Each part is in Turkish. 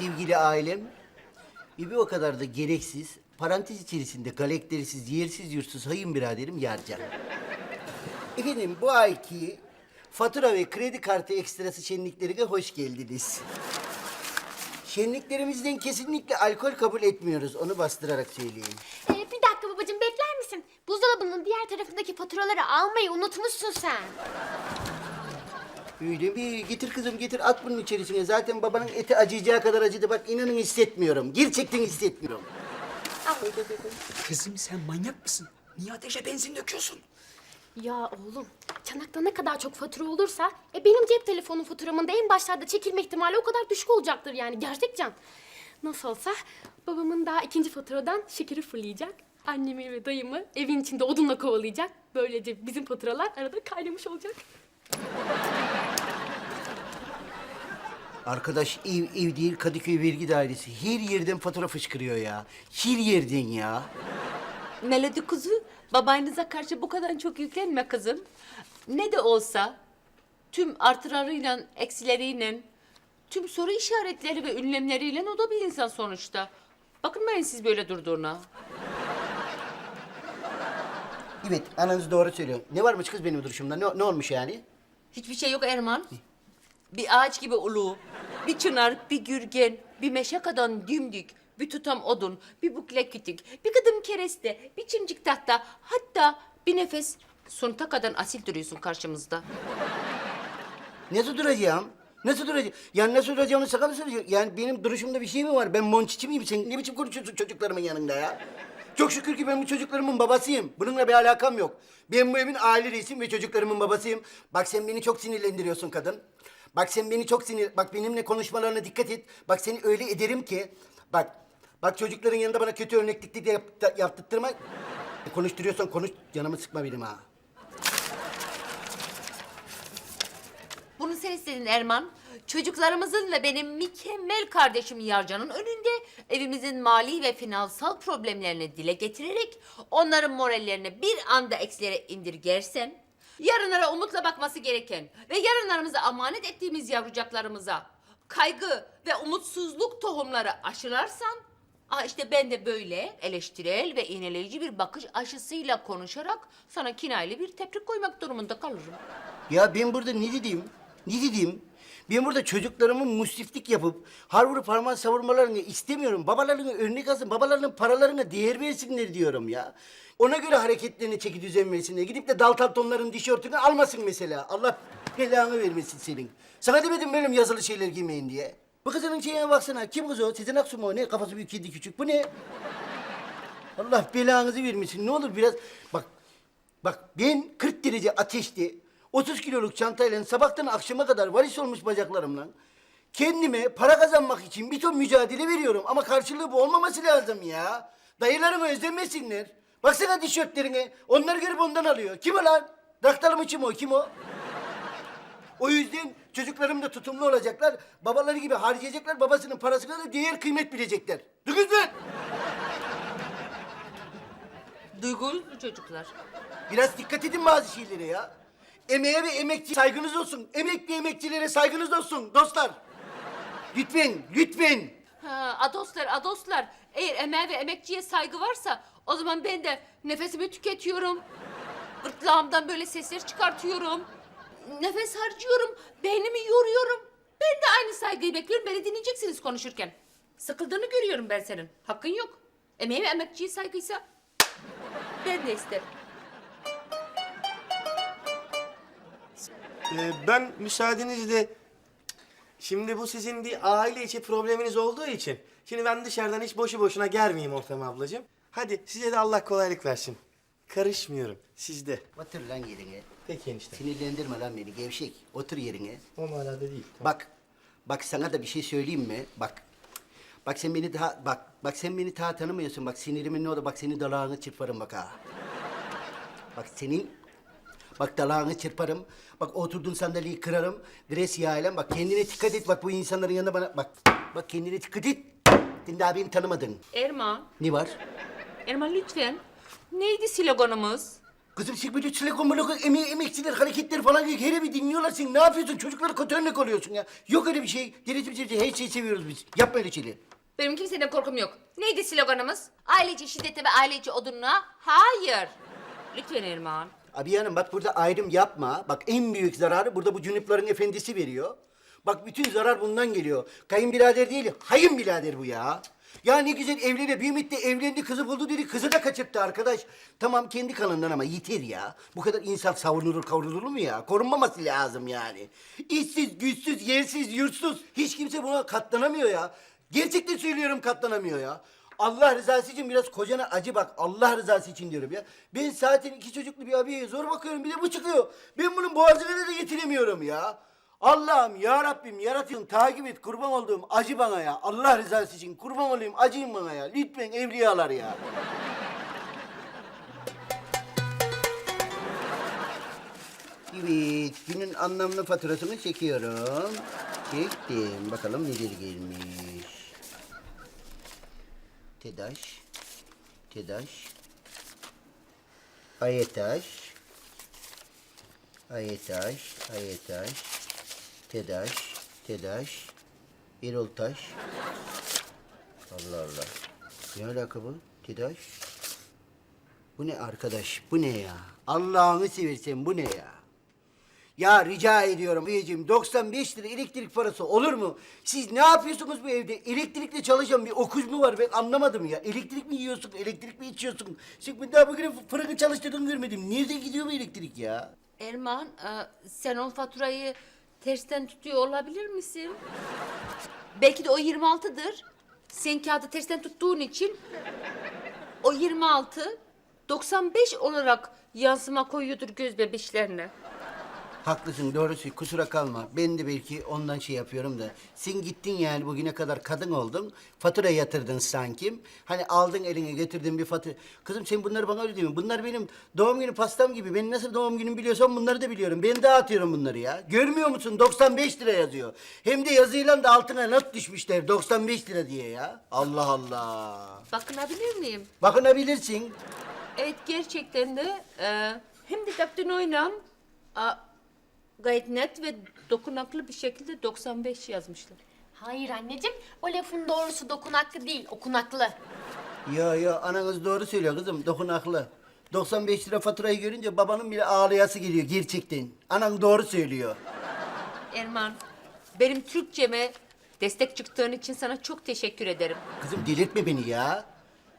sevgili ailem. Bir, bir o kadar da gereksiz, parantez içerisinde galakterisiz, yersiz yursuz hayın biraderim Yarcan. Efendim bu ayki fatura ve kredi kartı ekstrası şenliklerine hoş geldiniz. Şenliklerimizden kesinlikle alkol kabul etmiyoruz. Onu bastırarak söyleyeyim. Ee, bir dakika babacığım bekler misin? Buzdolabının diğer tarafındaki faturaları almayı unutmuşsun sen. Öyle bir getir kızım getir at bunun içerisine. Zaten babanın eti acıyacağı kadar acıdı. Bak inanın hissetmiyorum. Gerçekten hissetmiyorum. Kızım sen manyak mısın? Niye ateşe benzin döküyorsun? Ya oğlum, çanakta ne kadar çok fatura olursa, e benim cep telefonu faturamın da en başlarda çekilme ihtimali o kadar düşük olacaktır yani gerçekten. Nasıl olsa babamın daha ikinci faturadan şekeri fırlayacak. Annemi ve dayımı evin içinde odunla kovalayacak. Böylece bizim faturalar arada kaynamış olacak. Arkadaş ev, ev değil Kadıköy Vergi Dairesi. Her yerden fatura fışkırıyor ya. Her yerden ya. Melodi kuzu, babanıza karşı bu kadar çok yüklenme kızım. Ne de olsa tüm artılarıyla, eksileriyle, tüm soru işaretleri ve ünlemleriyle o da bir insan sonuçta. Bakınmayın siz böyle durduğuna. Evet ananız doğru söylüyor. Ne varmış kız benim duruşumda? Ne, ne olmuş yani? Hiçbir şey yok Erman. Bir ağaç gibi ulu, bir çınar, bir gürgen, bir meşe kadar dimdik, bir tutam odun, bir bukle kütük, bir kıdım kereste, bir çimcik tahta, hatta bir nefes sunta kadar asil duruyorsun karşımızda. Nasıl duracağım? Nasıl duracağım? Yani nasıl duracağımı sakın söyleyeceğim. Yani benim duruşumda bir şey mi var? Ben monçiçi miyim? Sen ne biçim konuşuyorsun çocuklarımın yanında ya? Çok şükür ki ben bu çocuklarımın babasıyım. Bununla bir alakam yok. Ben bu evin aile reisiyim ve çocuklarımın babasıyım. Bak sen beni çok sinirlendiriyorsun kadın. Bak sen beni çok sinir... Bak benimle konuşmalarına dikkat et. Bak seni öyle ederim ki... Bak, bak çocukların yanında bana kötü örneklik de yap, yaptırtma. Konuşturuyorsan konuş, canımı sıkma benim ha. Bunu sen istedin Erman. Çocuklarımızın ve benim mükemmel kardeşim Yarcan'ın önünde evimizin mali ve finansal problemlerini dile getirerek onların morallerini bir anda eksilere indirgersen, yarınlara umutla bakması gereken ve yarınlarımıza emanet ettiğimiz yavrucaklarımıza kaygı ve umutsuzluk tohumları aşılarsan, Aa işte ben de böyle eleştirel ve iğneleyici bir bakış aşısıyla konuşarak sana kinayeli bir teprik koymak durumunda kalırım. Ya ben burada ne dedim? Ne dedim? Ben burada çocuklarımın mustiflik yapıp har vurup harman savurmalarını istemiyorum. Babalarını örnek alsın, babalarının paralarına değer versinler diyorum ya. Ona göre hareketlerini çeki düzen versinler. Gidip de dal tonların tişörtünü almasın mesela. Allah belanı vermesin senin. Sana demedim benim yazılı şeyler giymeyin diye. Bu kızının şeyine baksana. Kim kız o? Sezen Aksu mu o? Ne? Kafası büyük, kedi küçük. Bu ne? Allah belanızı vermesin. Ne olur biraz... Bak Bak ben 40 derece ateşte 30 kiloluk çantayla sabahtan akşama kadar varis olmuş bacaklarımla kendime para kazanmak için bir ton mücadele veriyorum ama karşılığı bu olmaması lazım ya. Dayılarımı özlemesinler. Baksana tişörtlerine. Onları görüp ondan alıyor. Kim o lan? Daktalı mı kim o? Kim o? O yüzden çocuklarım da tutumlu olacaklar. Babaları gibi harcayacaklar. Babasının parasına da değer kıymet bilecekler. Duydunuz mu? Duygulu bu çocuklar. Biraz dikkat edin bazı şeylere ya. Emeğe ve emekçi saygınız olsun. Emekli emekçilere saygınız olsun dostlar. Lütfen, lütfen. Ha, adoslar, adoslar. Eğer emeğe ve emekçiye saygı varsa o zaman ben de nefesimi tüketiyorum. Gırtlağımdan böyle sesler çıkartıyorum. Nefes harcıyorum, beynimi yoruyorum. Ben de aynı saygıyı bekliyorum. Beni dinleyeceksiniz konuşurken. Sıkıldığını görüyorum ben senin. Hakkın yok. Emeğe ve emekçiye saygıysa ben de isterim. Ee, ben müsaadenizle şimdi bu sizin bir aile içi probleminiz olduğu için şimdi ben dışarıdan hiç boşu boşuna germeyeyim ortama ablacığım. Hadi size de Allah kolaylık versin. Karışmıyorum sizde. Otur lan yerine. Peki enişte. Sinirlendirme lan beni gevşek. Otur yerine. O manada değil. Bak, bak sana da bir şey söyleyeyim mi? Bak, bak sen beni daha, bak, bak sen beni daha tanımıyorsun. Bak sinirimin ne oldu? Bak senin dalağını çırparım bak ha. Bak senin, bak dalağını çırparım. Bak oturduğun sandalyeyi kırarım. Gres yağıyla. Bak kendine dikkat et. Bak bu insanların yanında bana, bak, bak kendine dikkat et. Sen daha beni tanımadın. Erman, Ne var? Erman lütfen. Neydi sloganımız? Kızım sen böyle silikon molokon emeği emekçiler hareketler falan yok. Hele bir dinliyorlar sen ne yapıyorsun? Çocuklara kötü örnek oluyorsun ya. Yok öyle bir şey. Denetim sevci her şeyi seviyoruz biz. Yapma öyle şeyler. Benim kimseden korkum yok. Neydi sloganımız? Aileci şiddete ve aileci odunluğa hayır. Lütfen Erman. Abi hanım bak burada ayrım yapma. Bak en büyük zararı burada bu cünüplerin efendisi veriyor. Bak bütün zarar bundan geliyor. Kayınbirader değil, hayın birader bu ya. Ya ne güzel evleniyor. Bir de evlendi, kızı buldu dedi. Kızı da kaçırttı arkadaş. Tamam kendi kanından ama yeter ya. Bu kadar insan savunulur kavrulur mu ya? Korunmaması lazım yani. İşsiz, güçsüz, yersiz, yurtsuz. Hiç kimse buna katlanamıyor ya. Gerçekten söylüyorum katlanamıyor ya. Allah rızası için biraz kocana acı bak. Allah rızası için diyorum ya. Ben zaten iki çocuklu bir abiye zor bakıyorum. Bir de bu çıkıyor. Ben bunun boğazını da getiremiyorum ya. Allah'ım ya Rabbim yaratıyorum takip et kurban olduğum acı bana ya. Allah rızası için kurban olayım acıyın bana ya. Lütfen evliyalar ya. Evet, günün anlamlı faturasını çekiyorum. Çektim. Bakalım nedir gelmiş. TEDAŞ, TEDAŞ, AYETAŞ, AYETAŞ, AYETAŞ, TEDAŞ, TEDAŞ, Eroltaş. Allah Allah. Ne alaka bu? TEDAŞ? Bu ne arkadaş? Bu ne ya? Allah'ını seversen bu ne ya? Ya rica ediyorum beyciğim 95 lira elektrik parası olur mu? Siz ne yapıyorsunuz bu evde? Elektrikle çalışan bir okuz mu var ben anlamadım ya. Elektrik mi yiyorsun, elektrik mi içiyorsun? Sen ben daha bugün fırını çalıştırdığını görmedim. Nerede gidiyor bu elektrik ya? Erman, e, sen o faturayı tersten tutuyor olabilir misin? Belki de o 26'dır. Sen kağıdı tersten tuttuğun için o 26 95 olarak yansıma koyuyordur göz bebişlerine. Haklısın doğrusu kusura kalma. Ben de belki ondan şey yapıyorum da. Sen gittin yani bugüne kadar kadın oldun. Fatura yatırdın sanki. Hani aldın eline getirdin bir fatura. Kızım sen bunları bana öyle deme. Bunlar benim doğum günü pastam gibi. Ben nasıl doğum günümü biliyorsam bunları da biliyorum. Ben dağıtıyorum bunları ya. Görmüyor musun? 95 lira yazıyor. Hem de yazıyla da altına not düşmüşler. 95 lira diye ya. Allah Allah. Bakınabilir miyim? Bakınabilirsin. Evet gerçekten de e, hem de daktilo oynan gayet net ve dokunaklı bir şekilde 95 yazmışlar. Hayır anneciğim, o lafın doğrusu dokunaklı değil, okunaklı. Ya ya ananız doğru söylüyor kızım. Dokunaklı. 95 lira faturayı görünce babanın bile ağlayası geliyor gerçekten. Anan doğru söylüyor. Erman, benim Türkçeme destek çıktığın için sana çok teşekkür ederim. Kızım delirtme beni ya.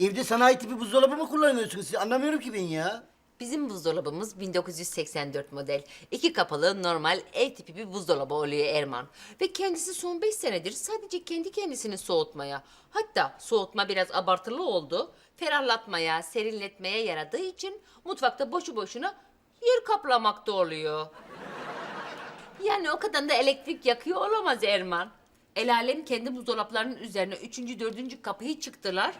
Evde sanayi tipi buzdolabı mı kullanıyorsunuz siz? Anlamıyorum ki ben ya. Bizim buzdolabımız 1984 model. iki kapılı normal ev tipi bir buzdolabı oluyor Erman. Ve kendisi son beş senedir sadece kendi kendisini soğutmaya, hatta soğutma biraz abartılı oldu, ferahlatmaya, serinletmeye yaradığı için mutfakta boşu boşuna yer kaplamakta oluyor. Yani o kadar da elektrik yakıyor olamaz Erman. El alem kendi buzdolaplarının üzerine üçüncü, dördüncü kapıyı çıktılar.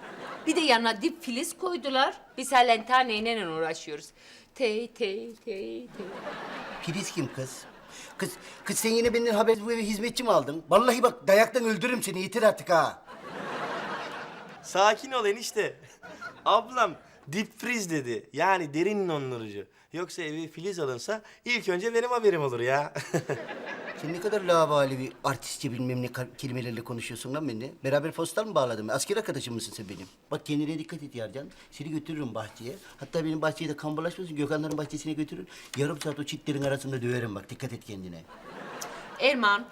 Bir de yanına dip filiz koydular. Biz halen taneyle uğraşıyoruz. Tey tey tey tey. Priz kim kız? Kız, kız sen yine benden haber bu eve hizmetçi mi aldın? Vallahi bak dayaktan öldürürüm seni yeter artık ha. Sakin ol enişte. Ablam dip freeze dedi. Yani derin dondurucu. Yoksa eve filiz alınsa ilk önce benim haberim olur ya. Sen ne kadar lavali bir artistçe bilmem ne kelimelerle konuşuyorsun lan benimle. Beraber postal mı bağladın? Asker arkadaşım mısın sen benim? Bak kendine dikkat et Yarcan. Seni götürürüm bahçeye. Hatta benim bahçeye de kamburlaşmasın. Gökhanların bahçesine götürür. Yarım saat o çitlerin arasında döverim bak. Dikkat et kendine. Erman,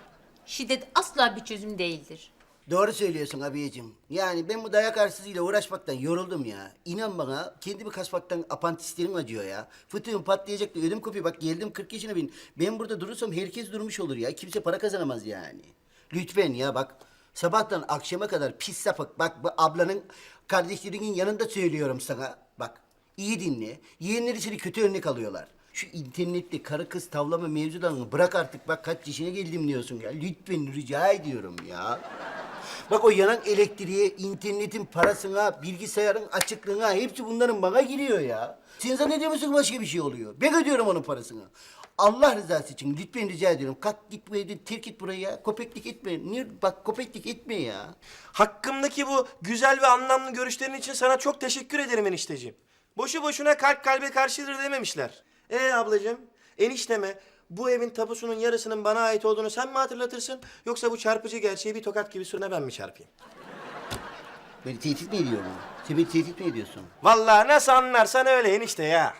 şiddet asla bir çözüm değildir. Doğru söylüyorsun abiyeciğim. Yani ben bu dayak arsızıyla uğraşmaktan yoruldum ya. İnan bana kendimi kasmaktan apantislerim acıyor ya. Fıtığım patlayacak da ödüm kopuyor. Bak geldim 40 yaşına bin. Ben burada durursam herkes durmuş olur ya. Kimse para kazanamaz yani. Lütfen ya bak. Sabahtan akşama kadar pis sapık. Bak bu ablanın kardeşlerinin yanında söylüyorum sana. Bak iyi dinle. Yeğenleri seni kötü örnek alıyorlar. Şu internette karı kız tavlama mevzularını bırak artık. Bak kaç yaşına geldim diyorsun ya. Lütfen rica ediyorum ya. Bak o yanan elektriğe, internetin parasına, bilgisayarın açıklığına hepsi bunların bana giriyor ya. Sen zannediyor musun başka bir şey oluyor? Ben ödüyorum onun parasını. Allah rızası için lütfen rica ediyorum. Kalk git bu evde terk et burayı ya. Köpeklik etme. Niye? Bak köpeklik etme ya. Hakkımdaki bu güzel ve anlamlı görüşlerin için sana çok teşekkür ederim enişteciğim. Boşu boşuna kalp kalbe karşıdır dememişler. Ee ablacığım, enişteme bu evin tapusunun yarısının bana ait olduğunu sen mi hatırlatırsın? Yoksa bu çarpıcı gerçeği bir tokat gibi sürüne ben mi çarpayım? Beni tehdit mi ediyorsun? Sen beni tehdit mi ediyorsun? Vallahi nasıl anlarsan öyle enişte ya.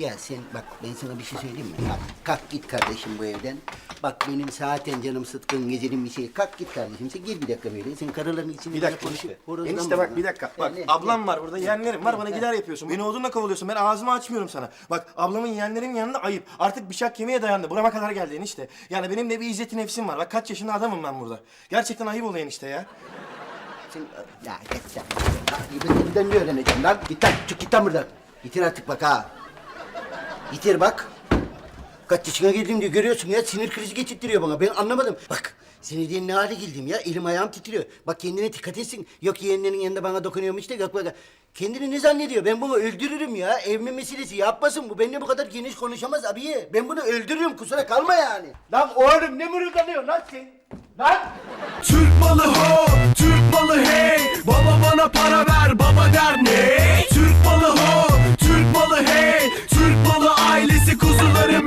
Ya sen bak ben sana bir şey söyleyeyim mi? Bak kalk git kardeşim bu evden. Bak benim zaten canım sıtkın gecenin bir şey. Kalk git kardeşim sen gir bir dakika böyle. Sen karıların içinde Bir dakika konuşup enişte. bak bir dakika. Bak ablam var burada, yeğenlerim var. Bana gider yapıyorsun. Beni odunla kovalıyorsun. Ben ağzımı açmıyorum sana. Bak ablamın yeğenlerin yanında ayıp. Artık bıçak kemiğe dayandı. Burama kadar geldi enişte. Yani benim de bir izzeti nefsim var. Bak kaç yaşında adamım ben burada. Gerçekten ayıp oluyor enişte ya. Sen, ya git sen. Ya, ben senden ne öğreneceğim lan? Git lan, çık git lan buradan. Bitir artık bak ha. Yeter bak. Kaç yaşına girdim diye görüyorsun ya sinir krizi geçirtiyor bana. Ben anlamadım. Bak seni diye ne hale geldim ya. Elim ayağım titriyor. Bak kendine dikkat etsin. Yok yeğenlerin yanında bana dokunuyormuş da yok bak. Kendini ne zannediyor? Ben bunu öldürürüm ya. Evme meselesi yapmasın bu. Benimle bu kadar geniş konuşamaz abi. Ben bunu öldürürüm kusura kalma yani. Lan oğlum ne mırıldanıyorsun lan sen? Lan! Türk malı ho, Türk malı hey. Baba bana para ver, baba der ne? Türk malı ho, Türk malı hey ailesi kuzularım